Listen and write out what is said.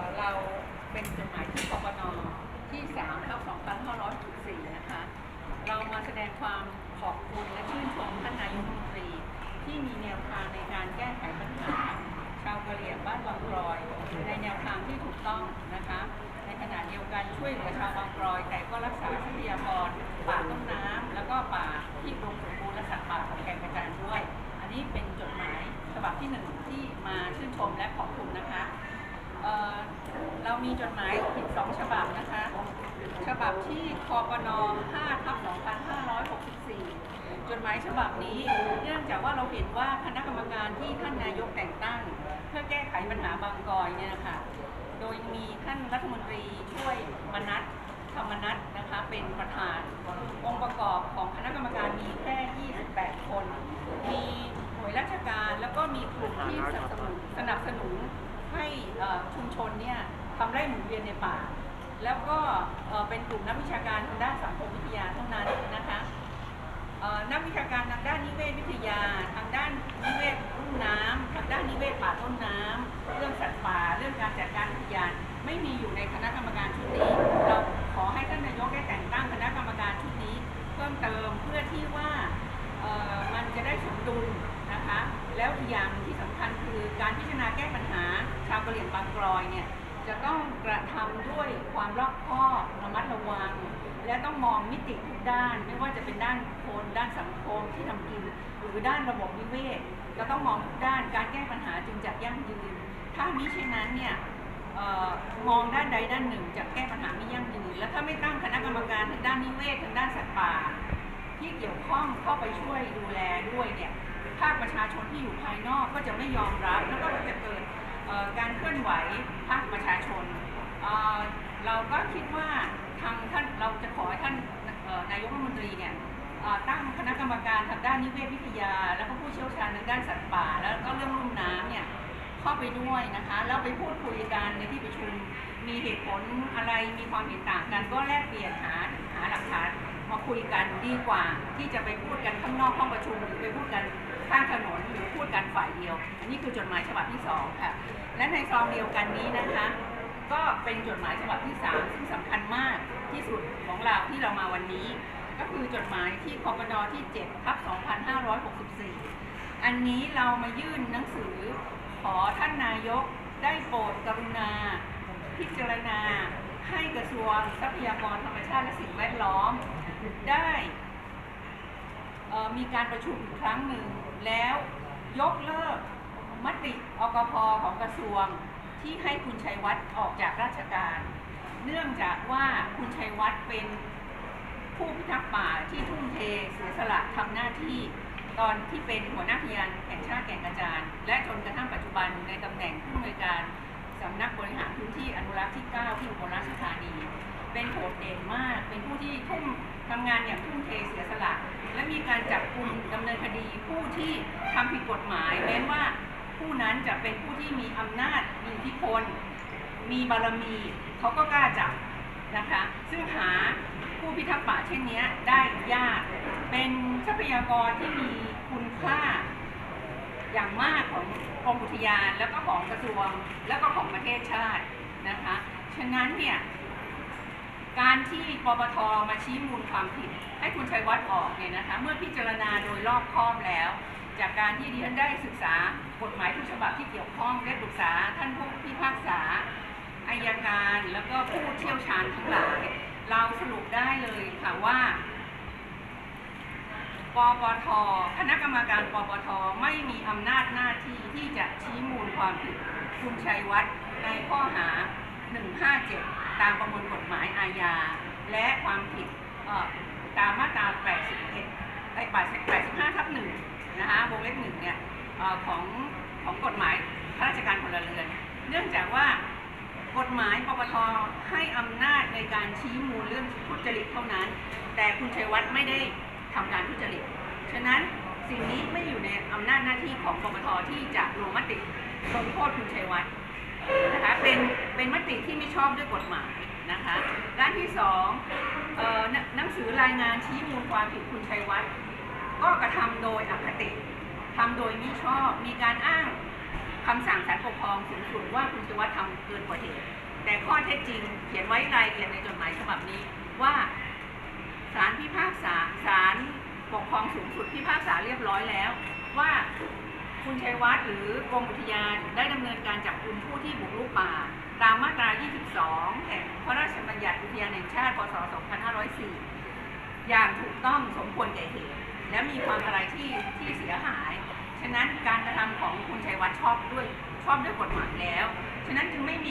อเราเป็นจดหมายที่ปปนที่3ทับ2564นะคะ เรามาแสดงความขอบคุณและชื่นชมท่านนายกรัฐมนตรี ที่มีแนวทางในการแก้ไขปัญหา ชาวกะเหรี่ยงบ้านบางกรอยในแนวทางที่ถูกต้องนะคะ ในขณะเดียวกันช่วยเหลือชาวบางกรอย แต่ก็รักษาทรัพยากรป่าต้นน้ำแล้วก็ป่าที่อุดมสมบูรณ์และสัตว์ป่าของแก่งกระจานด้วย อันนี้เป็นจดหมายฉบับที่หนึ่งที่มาชื่นชมและขอบคุณนะคะ เเรามีจดหมายอีกสองฉบับนะคะ ฉบับที่คอปน5ทับ2564 จดหมายฉบับนี้เนื่องจากว่าเราเห็นว่าคณะกรรมการที่ท่านนายกแต่งตั้ง เพื่อแก้ไขปัญหาบางกอยเนี่ยนะคะ โดยมีท่านรัฐมนตรีช่วยมนัทธรรมนัสนะคะเป็นประธาน องค์ประกอบของคณะกรรมการมีแค่ 28 คน มีหน่วยราชการแล้วก็มีกลุ่มที่สนับสนุนสนับสนุนให้เอ่อ ชุมชนเนี่ยทำไร่หมุนเวียนในป่า แล้วก็เป็นกลุ่มนักวิชาการทางด้านสังคมวิทยาเท่านั้นนะคะนักวิชาการทางด้านนิเวศวิทยา ทางด้านนิเวศรุ่มน้ำทางด้านนิเวศป่าต้นน้ำเรื่องสัตว์ป่า เรื่องการจัดการอุทยาน ไม่มีอยู่ในคณะกรรมการชุดนี้ เราขอให้ท่านนายกได้แต่งตั้งคณะกรรมการชุดนี้ เพิ่มเติมเพื่อที่ว่ามันจะได้สมดุลนะคะ แล้วอีกอย่างหนึ่งที่สำคัญคือการพิจารณาแก้ บางกรอยเนี่ยจะต้องกระทำด้วยความรอบคอบระมัดระวัง และต้องมองมิติทุกด้าน ไม่ว่าจะเป็นด้านคนด้านสังคมที่ทำกิน หรือด้านระบบนิเวศก็ต้องมองทุกด้านการแก้ปัญหาจึงจะยั่งยืน ถ้ามิเช่นนั้นเนี่ยออมองด้านใดด้านหนึ่งจะแก้ปัญหาไม่ยั่งยืน และถ้าไม่ตั้งคณะกรรมการทางด้านนิเวศทางด้านสัตว์ป่า ที่เกี่ยวข้องเข้าไปช่วยดูแลด้วยเนี่ยภาคประชาชนที่อยู่ภายนอกก็จะไม่ยอมรับแล้วก็จะเกิด การเคลื่อนไหวภาคประชาชนเเราก็คิดว่าทางท่านเราจะขอให้ท่านนายกรัฐมนตรีเนี่ยตั้งคณะกรรมการทางด้านนิเวศวิทยา แล้วก็ผู้เชี่ยวชาญทางด้านสัตว์ป่า แล้วก็เรื่องลุ่มน้ำเนี่ยเข้าไปด้วยนะคะแล้วไปพูดคุยกันในที่ประชุมมีเหตุผลอะไรมีความเห็นต่างกันก็แลกเปลี่ยนหาหาหลักฐาน มาคุยกันดีกว่าที่จะไปพูดกันข้างนอกห้องประชุมหรือไปพูดกันข้างถนนหรือพูดกันฝ่ายเดียว อันนี้คือจดหมายฉบับที่สองค่ะและในซองเดียวกันนี้นะคะ ก็เป็นจดหมายฉบับที่สามซึ่งสำคัญมากที่สุดของเราที่เรามาวันนี้ ก็คือจดหมายที่คปนที่7ทับ2564 อันนี้เรามายื่นหนังสือขอท่านนายกได้โปรดกรุณา พิจารณา ให้กระทรวงทรัพยากรธรรมชาติและสิ่งแวดล้อม ได้มีการประชุมอีกครั้งหนึ่ง แล้วยกเลิกมติอกพของกระทรวงที่ให้คุณชัยวัฒน์ออกจากราชการ เนื่องจากว่าคุณชัยวัฒน์เป็นผู้พิทักษ์ป่าที่ทุ่มเทเสียสละทำหน้าที่ ตอนที่เป็นหัวหน้าพยานแห่งชาติแก่งกระจานและจนกระทั่งปัจจุบันในตำแหน่งผู้อำนวยการสำนักบริหารพื้น ที่อนุรักษ์ที่ 9 ที่อุบลราชธานี เป็นโดดเด่นมาก เป็นผู้ที่ทุ่มทำงานอย่างทุ่มเทเสียสละ และมีการจับกลุ่มดำเนินคดีผู้ที่ทำผิดกฎหมาย แม้ว่าผู้นั้นจะเป็นผู้ที่มีอำนาจ มีอิทธิพล มีบารมี เขาก็กล้าจับนะคะ ซึ่งหาผู้พิทักษ์ป่าเช่นนี้ได้ยาก เป็นทรัพยากรที่มีคุณค่าอย่างมากของกรมอุทยาน แล้วก็ของกระทรวง แล้วก็ของประเทศชาติ นะคะ ฉะนั้นเนี่ยการที่ปปทมาชี้มูลความผิด ให้คุณชัยวัฒน์ออกเนี่ยนะคะเมื่อพิจารณาโดยรอบคอบแล้ว จากการที่ดิฉันได้ศึกษากฎหมายทุกฉบับที่เกี่ยวข้องได้ปรึกษาท่านผู้พิพากษาอายการ แล้วก็ผู้เชี่ยวชาญทั้งหลาย เราสรุปได้เลยค่ะว่า ปปท คณะกรรมการปปท ไม่มีอำนาจหน้าที่ที่จะชี้มูลความผิดคุณชัยวัฒน์ในข้อหา 157 ตามประมวลกฎหมายอาญา และความผิดตามมาตรา 81ไอ้85 ทับ1นะคะวงเล็บหนึ่งเนี่ยอของของกฎหมายข้าราชการพลเรือน เนื่องจากว่ากฎหมายปปท ให้อำนาจในการชี้มูลเรื่องทุจริตเท่านั้น แต่คุณชัยวัฒน์ไม่ได้ ทำการทุจริต ฉะนั้นสิ่งนี้ไม่อยู่ในอำนาจหน้าที่ของปปทที่จะลงมติลงโทษคุณชัยวัฒน์นะคะเป็นเป็นมติที่ไม่ชอบด้วยกฎหมายนะคะด้านที่สองเอ่อหนังสือรายงานชี้มูลความผิดคุณชัยวัฒน์ก็กระทำโดยอคติทำโดยมิชอบมีการอ้างคำสั่งศาลปกครองสูงสุดว่าคุณชัยวัฒน์ทำเกินกว่าเหตุแต่ข้อเท็จจริงเขียนไว้รายละเอียดในจดหมายฉบับนี้ว่า ศาลพิพากษาศาลปกครองสูงสุดพิพากษาเรียบร้อยแล้ว ว่าคุณชัยวัฒน์หรือกรมอุทยานได้ดำเนินการจับกลุ่มผู้ที่บุกรุกป่า ตามมาตรา 22 แห่งพระราชบัญญัติอุทยานแห่งชาติพศ 2504 อย่างถูกต้องสมควรแก่เหตุและมีความอะไรที่ที่เสียหาย ฉะนั้นการกระทำของคุณชัยวัฒน์ชอบด้วยชอบด้วยกฎหมายแล้ว ฉะนั้นจึงไม่มี